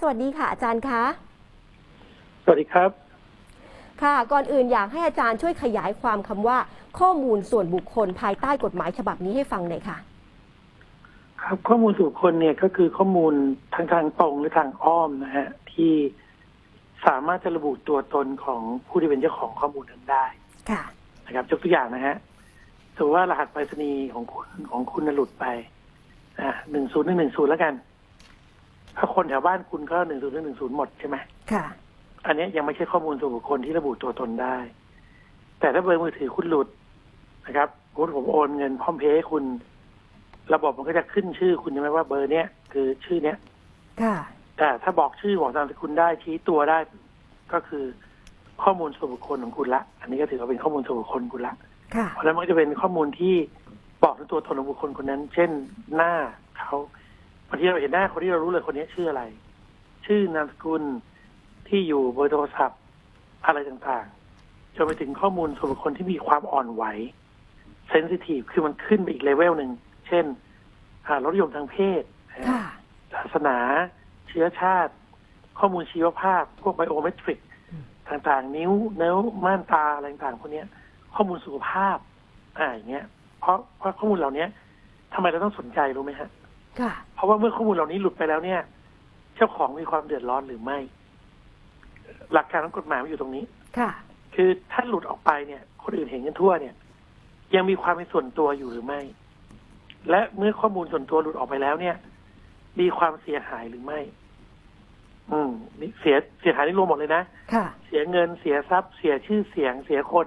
สวัสดีค่ะอาจารย์คะ สวัสดีครับ ค่ะ ก่อนอื่นอยากให้อาจารย์ช่วยขยายความคำว่า ข้อมูลส่วนบุคคลภายใต้กฎหมายฉบับนี้ให้ฟังหน่อยค่ะ ครับข้อมูลส่วนบุคคลเนี่ยก็คือข้อมูลทางทางตรงหรือทางอ้อมนะฮะที่สามารถจะระบุตัวตนของผู้ที่เป็นเจ้าของข้อมูลนั้นได้ค่ะ นะครับยกตัวอย่างนะฮะสมมติว่ารหัสไปรษณีย์ของคุณของคุณน่ะหลุดไปอะหนึ่งศูนย์หนึ่งหนึ่งศูนย์แล้วกัน ถ้าคนแถวบ้านคุณก็หนึ่งศูนย์หนึ่งศูนย์หมดใช่ไหมค่ะ อันเนี้ยยังไม่ใช่ข้อมูลส่วนบุคคลที่ระบุตัวตนได้ แต่ถ้าเบอร์มือถือคุณหลุดนะครับคุณผมโอนเงินพร้อมเพย์ให้คุณ ระบบมันก็จะขึ้นชื่อคุณใช่ไหมว่าเบอร์เนี้ยคือชื่อเนี้ยค่ะแต่ถ้าบอกชื่อบอกนามสกุลได้ชี้ตัวได้ ก็คือข้อมูลส่วนบุคคลของคุณละ อันนี้ก็ถือว่าเป็นข้อมูลส่วนบุคคลคุณละค่ะเพราะฉะนั้นมันก็จะเป็นข้อมูลที่บอกถึงตัวตนของบุคคลคนนั้น เช่นหน้าเขาบางทีเราเห็นหน้าคนที่เรารู้เลยคนนี้ชื่ออะไร ชื่อนามสกุลที่อยู่เบอร์โทรศัพท์อะไรต่างๆจนไปถึงข้อมูลส่วนบุคคลที่มีความอ่อนไหวเซนซิทีฟคือมันขึ้นไปอีกเลเวลหนึ่ง เช่นอ่ารสนิยมทางเพศค่ะศาสนา เชื้อชาติ ข้อมูลชีวภาพ พวกไบโอเมตริกอืมต่างๆ นิ้วเนื้อม่านตา อะไรต่างๆพวกเนี้ยข้อมูลสุขภาพ อ่าอย่างเงี้ย เพราะเพราะข้อมูลเหล่านี้ทำไมเราต้องสนใจรู้ไหมฮะค่ะ เพราะว่าเมื่อข้อมูลเหล่านี้หลุดไปแล้วเนี่ย เจ้าของมีความเดือดร้อนหรือไม่ หลักการของกฎหมายมันอยู่ตรงนี้ค่ะ คือถ้าหลุดออกไปเนี่ย คนอื่นเห็นกันทั่วเนี่ย ยังมีความเป็นส่วนตัวอยู่หรือไม่ และเมื่อข้อมูลส่วนตัวหลุดออกไปแล้วเนี่ย มีความเสียหายหรือไม่ อืมนี่เสียเสียหายนี่รวมหมดเลยนะค่ะเสียเงินเสียทรัพย์ เสียชื่อเสียงเสียคน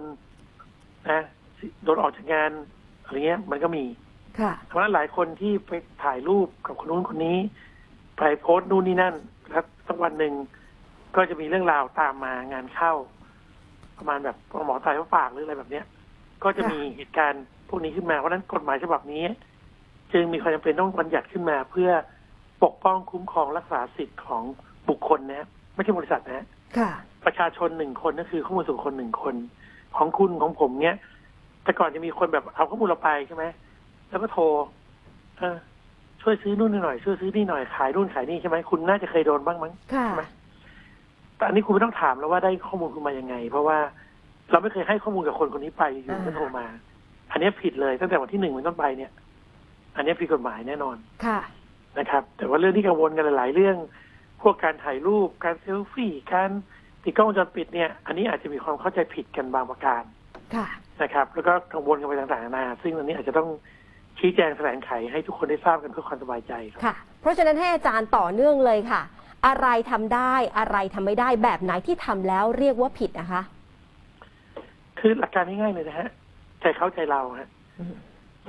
นะโดนออกจากงานอะไรเงี้ย มันก็มีค่ะ เพราะฉะนั้นหลายคนที่ไปถ่ายรูปกับคนนู้นคนนี้ไปโพสต์นู่นนี่นั่น แล้วสักวันหนึ่งก็จะมีเรื่องราวตามมางานเข้า ประมาณแบบหมอตายเพราะปากหรืออะไรแบบเนี้ย ก็จะมีเหตุการณ์พวกนี้ขึ้นมาเพราะฉะนั้นกฎหมายฉบับนี้ จึงมีความจำเป็นต้องบัญญัติขึ้นมา เพื่อปกป้องคุ้มครองรักษาสิทธิ์ของบุคคลนะไม่ใช่บริษัทนะค่ะประชาชนหนึ่งคนนั่นคือข้อมูลส่วนบุคคลหนึ่งคน ของคุณของผมเนี้ยแต่ก่อนจะมีคนแบบเอาข้อมูลเราไปใช่ไหม แล้วก็โทร เออ ช่วยซื้อนู่นหน่อย ช่วยซื้อนี่หน่อย ขายนู่นขายนี่ใช่ไหมคุณน่าจะเคยโดนบ้างมั้งค่ะใช่ไหมแต่อันนี้คุณไม่ต้องถามแล้วว่าได้ข้อมูลคุณมายังไง เพราะว่าเราไม่เคยให้ข้อมูลกับคนคนนี้ไปอยู่อ่าก็โทรมา อันนี้ผิดเลยตั้งแต่วันที่หนึ่งเป็นต้นไปเนี่ย อันนี้ผิดกฎหมายแน่นอน ค่ะ นะครับ แต่ว่าเรื่องที่กังวลกันหลาย ๆ เรื่อง พวกการถ่ายรูป การเซลฟี่ การติดกล้องวงจรปิดเนี่ย อันนี้อาจจะมีความเข้าใจผิดกันบางประการ ค่ะ นะครับ แล้วก็กังวลกันไปต่างๆนานาซึ่งอันนี้อาจจะต้อง ชี้แจงแถลงไขให้ทุกคนได้ทราบกันเพื่อความสบายใจครับ ค่ะ เพราะฉะนั้นให้อาจารย์ต่อเนื่องเลยค่ะ อะไรทำได้อะไรทำไม่ได้แบบไหนที่ทำแล้วเรียกว่าผิดนะคะ คือหลักการง่ายๆเลยนะฮะใจเขาใจเราฮะอืม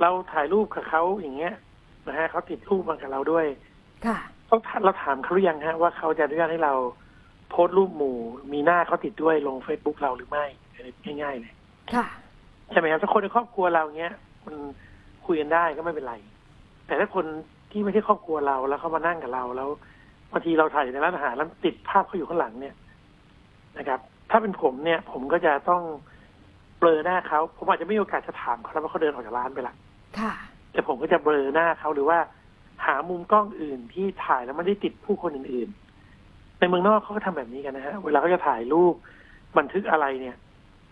เราถ่ายรูปกับเขาอย่างเงี้ยนะฮะเขาติดรูปมากับเราด้วย ค่ะ ต้องถามเราถามเขาหรือยังฮะว่าเขาจะอนุญาตให้เราโพสต์รูปหมู่ มีหน้าเขาติดด้วยลงเฟซบุ๊กเราหรือไม่อันนี้ง่ายๆเลยค่ะ ใช่ไหมครับถ้าคนในครอบครัวเราเงี้ย มัน คุยกันได้ก็ไม่เป็นไร แต่ถ้าคนที่ไม่ใช่ครอบครัวเราแล้วเขามานั่งกับเราแล้วบางทีเราถ่ายอยู่ในร้านอาหารแล้วติดภาพเขาอยู่ข้างหลังเนี่ยนะครับ ถ้าเป็นผมเนี่ย ผมก็จะต้องเบลอหน้าเขาผมอาจจะไม่มีโอกาสจะถามเขาแล้วว่าเขาเดินออกจากร้านไปละค่ะ แต่ผมก็จะเบลอหน้าเขาหรือว่าหามุมกล้องอื่นที่ถ่ายแล้วไม่ได้ติดผู้คนอื่น ๆ ในเมืองนอกเขาก็ทำแบบนี้กันนะฮะ เวลาเขาจะถ่ายรูปบันทึกอะไรเนี่ย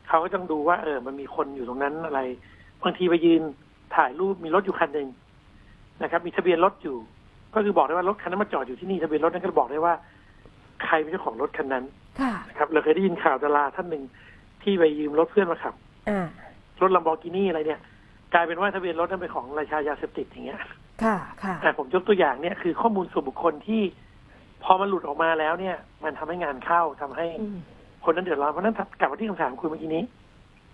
เขาก็ต้องดูว่า เออ มันมีคนอยู่ตรงนั้นอะไร บางทีไปยืน ถ่ายรูปมีรถอยู่คันหนึ่งนะครับ มีทะเบียนรถอยู่ ก็คือบอกได้ว่ารถคันนั้นมาจอดอยู่ที่นี่ทะเบียนรถนั้นก็บอกได้ว่า ใครเป็นเจ้าของรถคันนั้นค่ะนะครับเราเคยได้ยินข่าวดาราท่านหนึ่งที่ไปยืมรถเพื่อนมาขับอ่ารถลัมโบกินี่อะไรเนี่ย กลายเป็นว่าทะเบียนรถนั้นเป็นของราชายาเสพติดอย่างเงี้ย ค่ะ ค่ะอะผมยกตัวอย่างเนี่ยคือข้อมูลส่วนบุคคลที่ พอมันหลุดออกมาแล้วเนี่ย มันทำให้งานเข้าทำให้อืมคนนั้นเดือดร้อนเพราะฉะนั้นกลับมาที่คำถามคุณเมื่อกี้นี้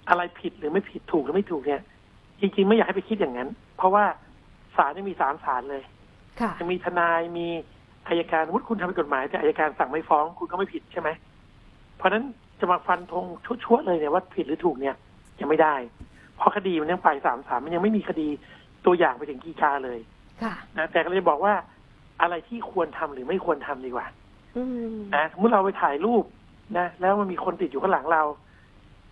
อะไรผิดหรือไม่ผิดถูกหรือไม่ถูกเนี่ย จริง ๆ ไม่อยากให้ไปคิดอย่างนั้น เพราะว่าศาลเนี่ยมีสามศาลเลยค่ะจะมีทนายมีอายการวุฒิคุณทำเป็นกฎหมาย แต่อายการสั่งไม่ฟ้องคุณก็ไม่ผิดใช่ไหมเพราะฉะนั้นจะมาฟันธงชั่วๆเลยเนี่ยว่าผิดหรือถูกเนี่ย ยังไม่ได้ เพราะคดีมันยังไปสามศาลมันยังไม่มีคดีตัวอย่างไปถึงกีกาเลยค่ะนะแต่ก็เลยบอกว่าอะไรที่ควรทำหรือไม่ควรทำดีกว่าอืมนะสมมติเราไปถ่ายรูปนะ แล้วมันมีคนติดอยู่ข้างหลังเรา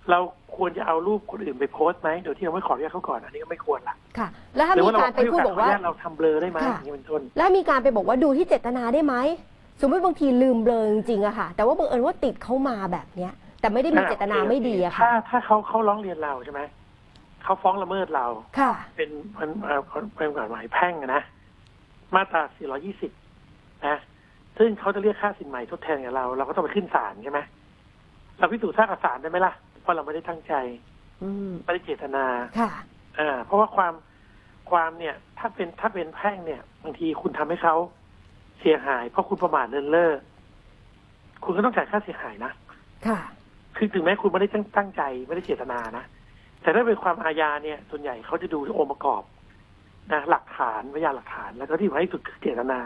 เราควรจะเอารูปคนอื่นไปโพสต์ไหมโดยที่เราไม่ขออนุญาตเขาก่อนอันนี้ก็ไม่ควรละค่ะ แล้วถ้าหรือมีว่าเราการไปพูดบอกว่าขออนุญตเราทำเบลอได้ไหมค่ะอย่างนี้เป็นต้น แล้วมีการไปบอกว่าดูที่เจตนาได้ไหมสมมติบางทีลืมเบลอจริงๆอะค่ะ แต่ว่าบังเอิญว่าติดเขามาแบบเนี้ย แต่ไม่ได้มีเจตนาไม่ดีอะถ้าค่ะ ถ้าเขาเขาร้องเรียนเราใช่ไหมเขาฟ้องละเมิดเรา ค่ะ เป็นมันเอ่อเป็นกฎหมายแพ่งอะนะ มาตรา 420 นะ ซึ่งเขาจะเรียกค่าสินใหม่ทดแทนกับเรา เราก็ต้องไปขึ้นศาลใช่ไหมเราพิสูจน์ทราบกับศาลได้ไหมล่ะ เพราะเราไม่ได้ตั้งใจอืมไม่ได้เจตนาค่ะอ่าเพราะว่าความความเนี่ย ถ้าเป็นถ้าเป็นแพ่งเนี่ยบางทีคุณทำให้เขาเสียหาย เพราะคุณประมาทเลินเล่อคุณก็ต้องจ่ายค่าเสียหายนะค่ะ คือถึงแม้คุณไม่ได้ตั้งตั้งใจไม่ได้เจตนานะแต่ถ้าเป็นความอาญาเนี่ย ส่วนใหญ่เขาจะดูองค์ประกอบนะหลักฐานพยานหลักฐาน แล้วก็ที่สำคัญที่สุดคือเจตนา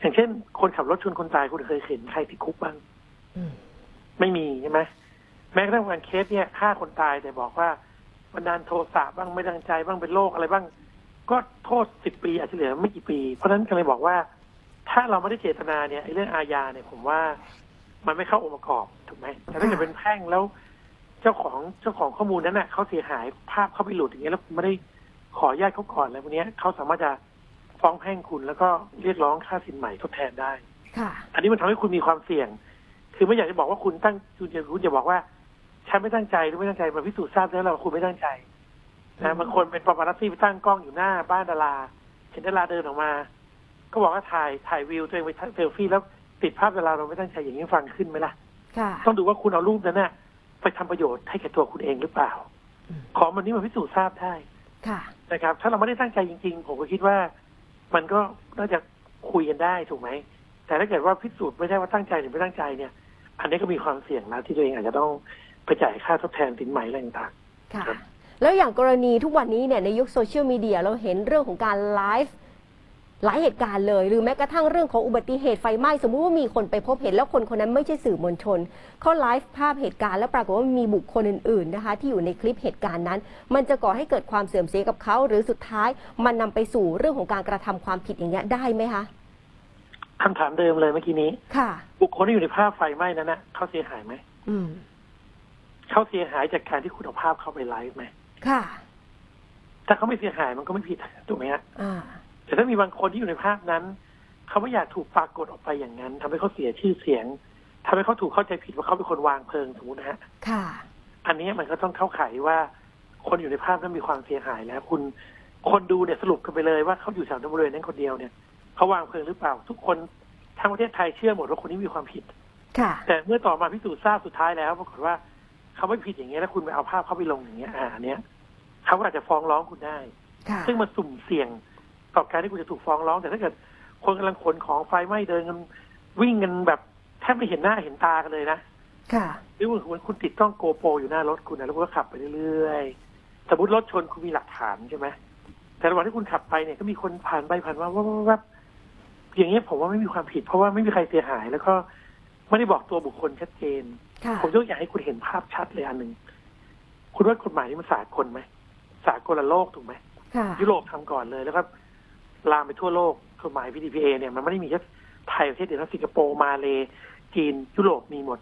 อย่างเช่น คนขับรถชนคนตายคุณเคยเห็นใครติดคุกบ้างอืมไม่มีใช่ไหม แม้กระทั่งวันเคสเนี่ยฆ่าคนตายแต่บอกว่าบันดาลโทสะบ้างไม่ตั้งใจบ้างเป็นโรคอะไรบ้าง ก็โทษสิบปีอาจจะเหลือไม่กี่ปี เพราะฉะนั้นก็เลยบอกว่า ถ้าเราไม่ได้เจตนาเนี่ยไอ้เรื่องอาญาเนี่ยผมว่ามันไม่เข้าองค์ประกอบถูกไหมแต่ถ้าเกิดเป็นแพ่งแล้ว เจ้าของเจ้าของข้อมูลนั้นน่ะเขาเสียหายภาพเขาไปหลุดอย่างเงี้ยแล้วคุณไม่ได้ขออนุญาตเขาก่อนอะไรพวกเนี้ยเขาสามารถจะฟ้องแพ่งคุณแล้วก็เรียกร้องค่าสินใหม่ทดแทนได้ ค่ะ อันนี้มันทำให้คุณมีความเสี่ยง คือไม่อยากจะบอกว่าคุณตั้งคุณจะคุณจะบอกว่า ฉันไม่ตั้งใจหรือไม่ตั้งใจมาพิสูจน์ทราบแล้วเราคุณไม่ตั้งใจนะบางคนเป็นปาปารัสซี่ไปตั้งกล้องอยู่หน้า บ้านดาราเห็นดาราเดินออกมา ก็บอกว่าถ่ายถ่ายวิวตัวเองไปเซลฟี่แล้วติดภาพดาราเราไม่ตั้งใจอย่างนี้ฟังขึ้นไหมล่ะค่ะต้องดูว่าคุณเอารูปนั้นน่ะไปทำประโยชน์ให้แก่ตัวคุณเองหรือเปล่าอืมของมันนี้มันพิสูจน์ทราบได้ค่ะนะครับ ถ้าเราไม่ได้ตั้งใจจริง ๆ ผมก็คิดว่า มันก็น่าจะคุยกันได้ถูกไหม แต่ถ้าเกิดว่าพิสูจน์ไม่ใช่ว่าตั้งใจหรือไม่ตั้งใจเนี่ย อันนี้ก็มีความเสี่ยงนะที่ตัวเองอาจจะต้อง ไปจ่ายค่าทดแทนสินไหมอะไรต่างค่ะ ครับแล้วอย่างกรณีทุกวันนี้เนี่ยในยุคโซเชียลมีเดียเราเห็นเรื่องของการไลฟ์หลายเหตุการณ์เลย หรือแม้กระทั่งเรื่องของอุบัติเหตุไฟไหม้สมมุติว่ามีคนไปพบเห็นแล้วคนคนนั้นไม่ใช่สื่อมวลชนเขาไลฟ์ภาพเหตุการณ์แล้วปรากฏว่ามีบุคคลอื่นๆนะคะ ที่อยู่ในคลิปเหตุการณ์นั้น มันจะก่อให้เกิดความเสื่อมเสียกับเขาหรือสุดท้ายมันนำไปสู่เรื่องของการกระทำความผิดอย่างเงี้ยได้ไหมคะๆคำถามเดิมเลยเมื่อกี้นี้ ค่ะ บุคคลที่อยู่ในภาพไฟไหม้นั้นนะเขาเสียหายไหม อืม เขาเสียหายจากการที่คุณเอาภาพเขาไปไลฟ์ไหมค่ะ ถ้าเขาไม่เสียหายมันก็ไม่ผิดถูกไหมฮะอ่าแต่ถ้ามีบางคนที่อยู่ในภาพนั้น เขาไม่อยากถูกปรากฏออกไปอย่างนั้นทำให้เขาเสียชื่อเสียงทำให้เขาถูกเข้าใจผิดว่าเขาเป็นคนวางเพลิงสมมตินะฮะค่ะ อันนี้มันก็ต้องเข้าข่ายว่าคนอยู่ในภาพนั้นมีความเสียหายแล้ว คุณคนดูเนี่ยสรุปกันไปเลยว่าเขาอยู่แถวบริเวณนั้นคนเดียวเนี่ยเขาวางเพลิงหรือเปล่า ทุกคนทั้งประเทศไทยเชื่อหมดว่าคนนี้มีความผิด ค่ะ แต่เมื่อต่อมาพิสูจน์ทราบสุดท้ายแล้วปรากฏว่า เขาไม่ผิดอย่างเงี้ยแล้วคุณไปเอาภาพเขาไปลงอย่างเงี้ยอ่าอันเนี้ยเขาก็อาจจะฟ้องร้องคุณได้ค่ะซึ่งมันสุ่มเสี่ยงต่อการที่คุณจะถูกฟ้องร้อง แต่ถ้าเกิดคนกำลังขนของไฟไหม้เดินกันวิ่งกันแบบแทบไม่เห็นหน้าเห็นตากันเลยนะค่ะหรือเหมือนคุณติดกล้องโกโปรอยู่หน้ารถคุณนะแล้วคุณก็ขับไปเรื่อยๆสมมติรถชนคุณมีหลักฐานใช่ไหมแต่ระหว่างที่คุณขับไปเนี่ยก็มีคนผ่านไปผ่านมาว่าอย่างเงี้ยผมว่าไม่มีความผิด เพราะว่าไม่มีใครเสียหาย แล้วก็ไม่ได้บอกตัวบุคคลชัดเจนค่ะ ผมยกอย่างให้คุณเห็นภาพชัดเลยอันหนึ่งคุณว่ากฎหมายนี้มันสากลไหมสากลละโลกถูกไหมค่ะยุโรปทำก่อนเลยแล้วก็ลามไปทั่วโลกกฎหมาย PDPA เนี่ยมันไม่ได้มีแค่ไทยประเทศเดียวนะสิงคโปร์มาเลจีนยุโรปมีหมด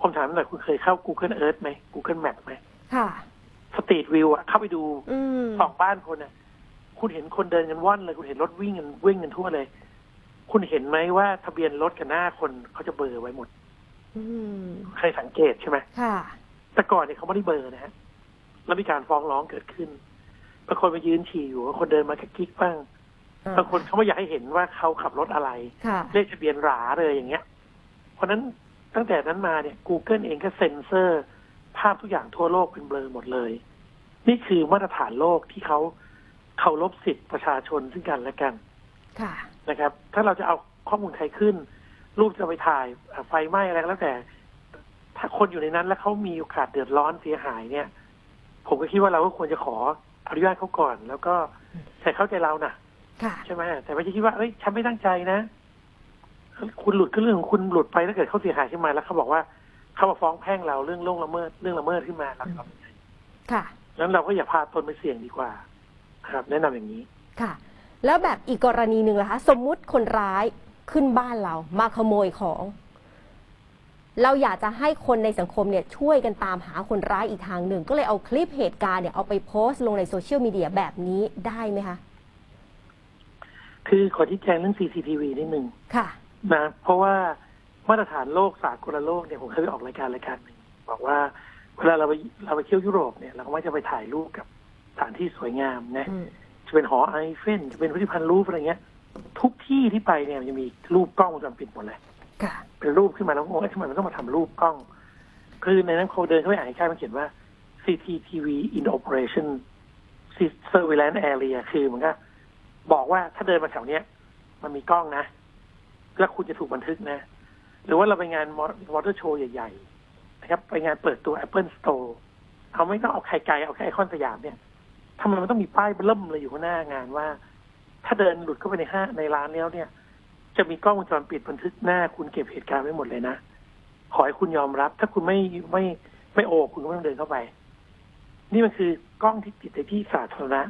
ผมถามหน่อยคุณเคยเข้า Google Earth ไหม Google Map ไหมค่ะสตรีทวิวอะเข้าไปดูอืมสองบ้านคนน่ะคุณเห็นคนเดินกันว่อนเลย คุณเห็นรถวิ่งกันวิ่งกันทั่วเลย คุณเห็นไหมว่าทะเบียนรถกับหน้าคนเขาจะเบลอไว้หมดอืม ใครสังเกตใช่ไหมค่ะ แต่ก่อนเนี่ยเขาไม่ได้เบลอร์นะฮะ แล้วมีการฟ้องร้องเกิดขึ้นบางคนไปยืนฉี่อยู่บางคนเดินมากิ๊กๆบ้างบางคนเขาไม่อยากให้เห็นว่าเขาขับรถอะไรค่ะเลขทะเบียนหราเลยอย่างเงี้ย เพราะฉะนั้นตั้งแต่นั้นมาเนี่ย Google เองก็เซ็นเซอร์ ภาพทุกอย่างทั่วโลกเป็นเบลอหมดเลย นี่คือมาตรฐานโลกที่เขาเคารพสิทธิประชาชนซึ่งกันและกันค่ะนะครับ ถ้าเราจะเอาข้อมูลใครขึ้น รูปจะไปถ่ายอะไฟไหม้อะไรก็แล้วแต่ ถ้าคนอยู่ในนั้นแล้วเขามีโอกาสเดือดร้อนเสียหายเนี่ย ผมก็คิดว่าเราก็ควรจะขออนุญาตเขาก่อน แล้วก็ใส่เข้าใจเรานะค่ะใช่ไหมแต่ไม่ใช่คิดว่าเอ้ยฉันไม่ตั้งใจนะคุณหลุดก็เรื่องของคุณหลุดไปถ้าเกิดเขาเสียหายขึ้นมาแล้วเขาบอกว่าเขามาฟ้องแพ่งเราเรื่องล่วงละเมิดเรื่องละเมิดขึ้นมาเราทำยังไงค่ะนั้นเราก็อย่าพาตนไปเสี่ยงดีกว่า ครับ แนะนำอย่างนี้ค่ะ แล้วแบบอีกกรณีหนึ่งล่ะคะ สมมุติคนร้าย ขึ้นบ้านเรา มาขโมยของ เราอยากจะให้คนในสังคมเนี่ยช่วยกันตามหาคนร้ายอีกทางหนึ่ง ก็เลยเอาคลิปเหตุการณ์เนี่ยเอาไปโพสต์ลงในโซเชียลมีเดียแบบนี้ได้ไหมคะ คือขอชี้แจงเรื่อง CCTV นิดนึงค่ะนะเพราะว่ามาตรฐานโลกสากลโลกเนี่ยผมเคยไปออกรายการรายการหนึ่งบอกว่าเวลาเราไปเราไปเที่ยวยุโรปเนี่ยเราก็มักจะไปถ่ายรูปกับสถานที่สวยงามนะอืมจะเป็นหอไอเฟลจะเป็นพิพิธภัณฑ์รูปอะไรเงี้ย ทุกที่ที่ไปเนี่ยมันจะมีรูปกล้องวงจรปิดหมดเลยค่ะเป็นรูปขึ้นมาแล้วงงว่าทำไมมันต้องมาทำรูปกล้อง คือในนั้นเขาเดินเข้าไปอ่านใกล้มันเขียนว่า CCTV in operation surveillance area คือมันก็บอกว่าถ้าเดินมาแถวเนี้ย มันมีกล้องนะ แล้วคุณจะถูกบันทึกนะ หรือว่าเราไปงานมอเตอร์โชว์ใหญ่ๆนะครับ ไปงานเปิดตัว Apple Store เอาไม่ต้องเอาใครไกลเอาแค่ไอคอนสยามเนี่ยทำไมมันต้องมีป้ายเริ่มเลยอยู่ข้างหน้างานว่า ถ้าเดินหลุดเข้าไปในห้างในร้านแล้วเนี่ย จะมีกล้องวงจรปิดบันทึกหน้า คุณเก็บเหตุการณ์ไว้หมดเลยนะขอให้คุณยอมรับ ถ้าคุณไม่ไม่ไม่โอคุณก็ไม่ต้องเดินเข้าไป นี่มันคือกล้องที่ติดในที่สาธารณะ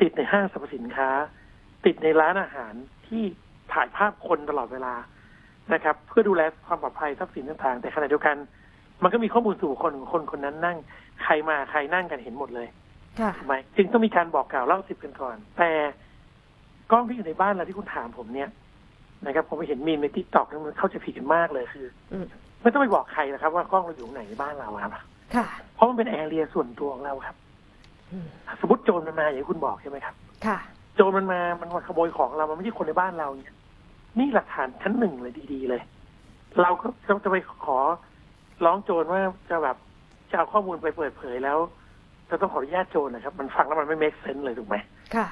ติดในห้างสรรพสินค้า ติดในร้านอาหารที่ถ่ายภาพคนตลอดเวลานะครับ เพื่อดูแลความปลอดภัยทรัพย์สินต่างๆ แต่ขณะเดียวกัน มันก็มีข้อมูลสู่บุคคนของคนคนนั้นนั่ง ใครมาใครนั่งกันเห็นหมดเลยค่ะถูกไหมจึงต้องมีการบอกกล่าวเล่าสิบกันก่อน แต่ กล้องที่อยู่ในบ้านเราที่คุณถามผมเนี่ยนะครับผมไปเห็นมีมในทิกตอกมันเข้าใจผิดกันมากเลยคืออืมไม่ต้องไปบอกใครนะครับ ว่ากล้องเราอยู่ไหนในบ้านเราครับค่ะเพราะมันเป็นแอเรียส่วนตัวของเราครับอืมสมมติโจรมันมาอย่างที่คุณบอกใช่ไหมครับ ค่ะ โจรมันมามันมาขโมยของเรามันไม่ใช่คนในบ้านเราเนี่ย นี่หลักฐานชั้นหนึ่งเลยดีๆเลย เราก็จะจะไปขอร้องโจรว่าจะแบบจะเอาข้อมูลไปเปิดเผยแล้วจะต้องขออนุญาตโจรนะครับ มันฟังแล้วมันไม่ make sense เลยถูกไหมค่ะ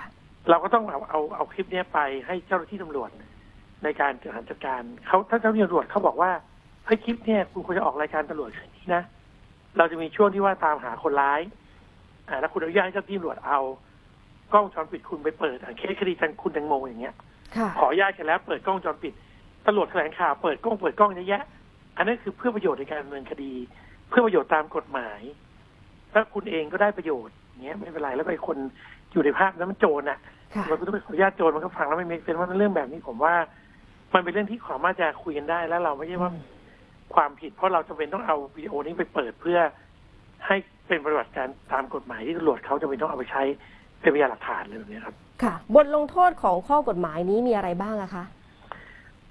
เราก็ต้องเอาเอาเอาคลิปเนี้ยไปให้เจ้าหน้าที่ตำรวจในการจัดการจัดการเขาถ้าเจ้าหน้าที่ตำรวจเขาบอกว่าเฮ้ยคลิปเนี่ยคุณควรจะออกรายการตำรวจคืนนี้นะเราจะมีช่วงที่ว่าตามหาคนร้าย อ่าแล้วคุณอนุญาตให้เจ้าหน้าที่ตำรวจเอากล้องวงจรปิดคุณไปเปิดอะเคสคดีจันคุณแตงโมอย่างเงี้ยค่ะขออนุญาตกันแล้ว เปิดกล้องวงจรปิดตำรวจแถลงข่าวเปิดกล้องเปิดกล้องเยอะแยะ อันนั้นคือเพื่อประโยชน์ในการดำเนินคดี เพื่อประโยชน์ตามกฎหมาย ถ้าคุณเองก็ได้ประโยชน์อย่างเงี้ยไม่เป็นไรแล้วไปคน อยู่ในภาพนั้นมันโจรน่ะค่ะมันก็ต้องไปขออนุญาตโจรมันก็ฟังแล้วไม่เมกเซนว่าเรื่องแบบนี้ผมว่า มันเป็นเรื่องที่สามารถจะคุยกันได้แล้วเราไม่ใช่ว่าความผิด เพราะเราจำเป็นต้องเอาวิดีโอนี้ไปเปิดเพื่อให้เป็นปฏิบัติการตามกฎหมายที่ตำรวจเขาจำเป็นต้องเอาไปใช้เป็นพยานหลักฐานเลยแบบนี้ครับ ค่ะ บทลงโทษของข้อกฎหมายนี้มีอะไรบ้างอะคะ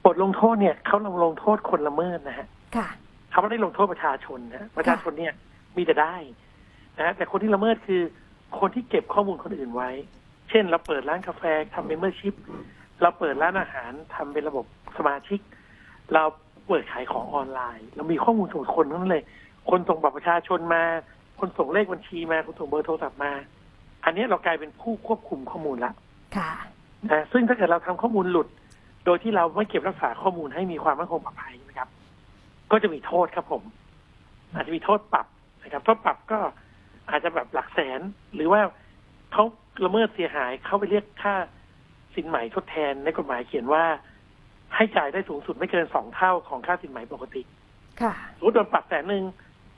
บทลงโทษเนี่ยเขาลงลงโทษคนละเมิดนะฮะ ค่ะเขาไม่ได้ลงโทษประชาชนนะประชาชนเนี่ยมีแต่ได้นะฮะแต่คนที่ละเมิดคือ คนที่เก็บข้อมูลคนอื่นไว้ เช่น เราเปิดร้านกาแฟทำเมมเบอร์ชิพเราเปิดร้านอาหารทำเป็นระบบสมาชิก เราเปิดขายของออนไลน์ เรามีข้อมูลส่วนคนทั้งนั้นเลย คนส่งบัตรประชาชนมา คนส่งเลขบัญชีมา คนส่งเบอร์โทรศัพท์มา อันนี้เรากลายเป็นผู้ควบคุมข้อมูลละค่ะนะซึ่งถ้าเกิดเราทำข้อมูลหลุด โดยที่เราไม่เก็บรักษาข้อมูลให้มีความมั่นคงปลอดภัยนะครับ ก็จะมีโทษครับผม อาจจะมีโทษปรับนะครับโทษปรับก็ อาจจะแบบหลักแสน หรือว่าเขาละเมิดเสียหายเขาไปเรียกค่าสินไหมทดแทนในกฎหมายเขียนว่า ให้จ่ายได้สูงสุดไม่เกินสองเท่าของค่าสินไหมปกติ ค่ะสมมติโดนปรับแสนหนึ่ง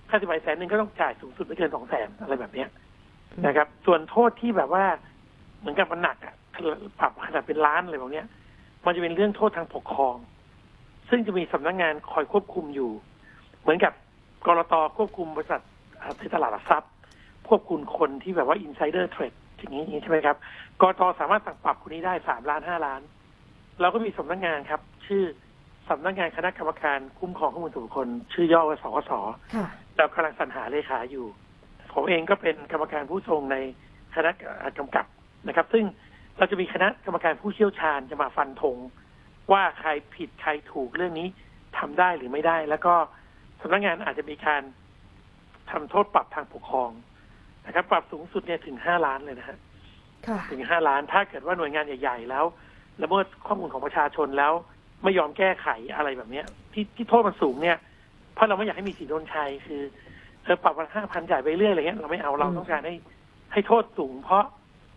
ค่าสินไหมแสนหนึ่งก็ต้องจ่ายสูงสุดไม่เกินสองแสนอะไรแบบเนี้ยนะครับ ส่วนโทษที่แบบว่าเหมือนกับมันหนักอะปรับขนาดเป็นล้านอะไรแบบเนี้ย มันจะเป็นเรื่องโทษทางปกครอง ซึ่งจะมีสำนักงานคอยควบคุมอยู่ เหมือนกับกรตควบคุมบริษัทอ่าที่ตลาดหลักทรัพย์ ควบคุมคนที่แบบว่าอินไซเดอร์เทรดอย่างนี้ใช่ไหมครับกรตสามารถสั่งปรับคนนี้ได้สามล้านห้าล้าน เราก็มีสำนักงานครับ ชื่อสำนักงานคณะกรรมการคุ้มครองข้อมูลส่วนบุคคล ชื่อย่อว่าสกสค่ะเรากำลังสรรหาเลขาอยู่ ผมเองก็เป็นกรรมการผู้ทรงในคณะกำกับนะครับ ซึ่งเราจะมีคณะกรรมการผู้เชี่ยวชาญจะมาฟันธงว่าใครผิดใครถูกเรื่องนี้ทำได้หรือไม่ได้ แล้วก็สำนักงานอาจจะมีการทำโทษปรับทางปกครอง นะครับ ปรับสูงสุดเนี่ยถึงห้าล้านเลยนะฮะค่ะถึงห้าล้าน ถ้าเกิดว่าหน่วยงานใหญ่ ๆ แล้วละเมิดข้อมูลของประชาชนแล้ว ไม่ยอมแก้ไขอะไรแบบเนี้ย ที่ที่โทษมันสูงเนี่ย เพราะเราไม่อยากให้มีสีโดนชัยคือเออปรับวันห้าพันจ่ายไปเรื่อยอะไรเงี้ยเราไม่เอาเราอืมต้องการให้ให้โทษสูง เพราะ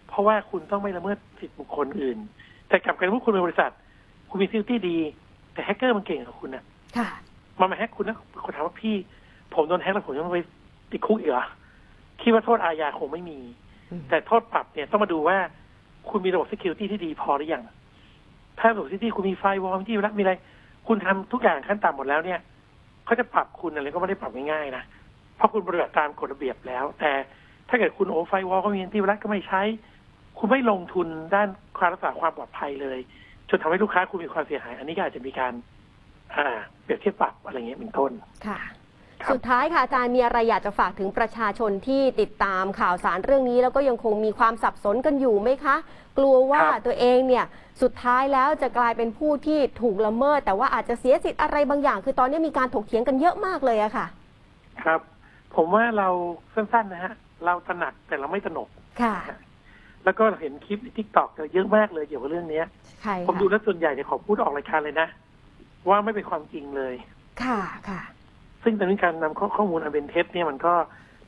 เพราะว่าคุณต้องไม่ละเมิดสิทธิบุคคลอื่น แต่กลับกันว่าคุณเป็นบริษัท คุณมีซิลที่ดี แต่แฮกเกอร์มันเก่งกว่าคุณนะค่ะมันมาแฮกคุณนะคนถามว่าพี่ ผมโดนแฮกแล้วผมยังต้องไปติดคุกอีกเหรอ คิดว่าโทษอาญาคงไม่มีอืมแต่โทษปรับเนี่ยต้องมาดูว่าคุณมีระบบ security ที่ดีพอหรือยัง ถ้าระบบ security คุณมีไฟวอลที่รักมีอะไร คุณทำทุกอย่างขั้นต่ำหมดแล้วเนี่ยเขาจะปรับคุณอะไรก็ไม่ได้ปรับง่ายๆนะเพราะคุณปฏิบัติตามกฎระเบียบแล้ว แต่ถ้าเกิดคุณโอ้ไฟวอลก็มีที่รักก็ไม่ใช้ คุณไม่ลงทุนด้านความรักษาความปลอดภัยเลยจจนทำให้ลูกค้าคุณมีความเสียหาย อันนี้ก็อาจจะมีการ อ่า เปรียบเทียบปรับอะไรเงี้ยเป็นต้น ค่ะครับ สุดท้ายค่ะอาจารย์มีอะไรอยากจะฝากถึงประชาชนที่ติดตามข่าวสารเรื่องนี้ แล้วก็ยังคงมีความสับสนกันอยู่ไหมคะ กลัวว่าตัวเองเนี่ยสุดท้ายแล้วจะกลายเป็นผู้ที่ถูกละเมิด แต่ว่าอาจจะเสียสิทธิ์อะไรบางอย่าง คือตอนนี้มีการถกเถียงกันเยอะมากเลยอะค่ะ ครับ ผมว่าเราสั้นๆนะฮะเราตระหนักแต่เราไม่ตระหนกค่ะ แล้วก็เห็นคลิปในทิกตอกเยอะมากเลยเกี่ยวกับเรื่องเนี้ยใช่ผมดูค่ะแล้วส่วนใหญ่เนี่ยขอพูดออกรายการเลยนะ ว่าไม่เป็นความจริงเลย ค่ะค่ะ ซึ่งตอนนี้การนำข้อข้อมูลอันเป็นเท็จเนี่ยมันก็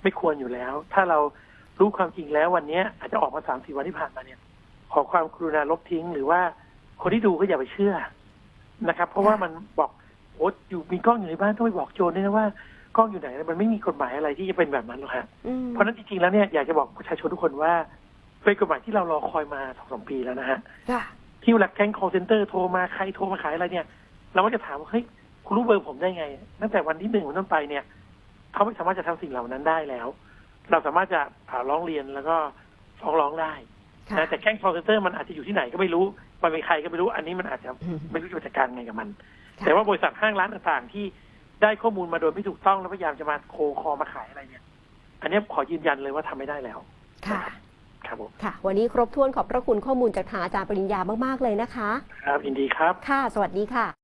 ไม่ควรอยู่แล้ว ถ้าเรารู้ความจริงแล้ววันเนี้ยอาจจะออกมาสามสี่วันที่ผ่านมาเนี่ย ขอความกรุณาลบทิ้ง หรือว่าคนที่ดูก็อย่าไปเชื่อนะครับ เพราะว่ามันบอกโอ้อยู่มีกล้องอยู่ในบ้านต้องไปบอกโจรด้วยนะว่ากล้องอยู่ไหนมันไม่มีกฎหมายอะไรที่จะเป็นแบบนั้นหรอกฮะอืมเพราะฉะนั้นจริงๆแล้วเนี่ยอยากจะบอกประชาชนทุกคนว่าเป็นกฎหมายที่เรารอคอยมาสองสามปีแล้วนะฮะค่ะที่เวลาแก๊ง call center โทรมาใครโทรมาขายอะไรเนี่ย เราก็จะถามว่าเฮ้ย คุณรู้เบอร์ผมได้ไง ตั้งแต่วันที่หนึ่งเป็นต้นไปเนี่ย เขาไม่สามารถจะทำสิ่งเหล่านั้นได้แล้ว เราสามารถจะอ่าร้องเรียนแล้วก็ฟ้องร้องได้ค่ะนะแต่แก๊ง call center มันอาจจะอยู่ที่ไหนก็ไม่รู้ มันเป็นใครก็ไม่รู้ อันนี้มันอาจจะอืมไม่รู้จะจัดการไงกับมันค่ะแต่ว่าบริษัทห้างร้านต่างๆ ที่ได้ข้อมูลมาโดยไม่ถูกต้องแล้วพยายามจะมาโคคอมาขายอะไรเนี่ย อันนี้ขอยืนยันเลยว่าทำไม่ได้แล้ว ค่ะ ครับผมค่ะ วันนี้ครบถ้วนขอบพระคุณข้อมูลจากทางอาจารย์ปริญญามากๆเลยนะคะ ครับยินดีครับ ค่ะ สวัสดีค่ะ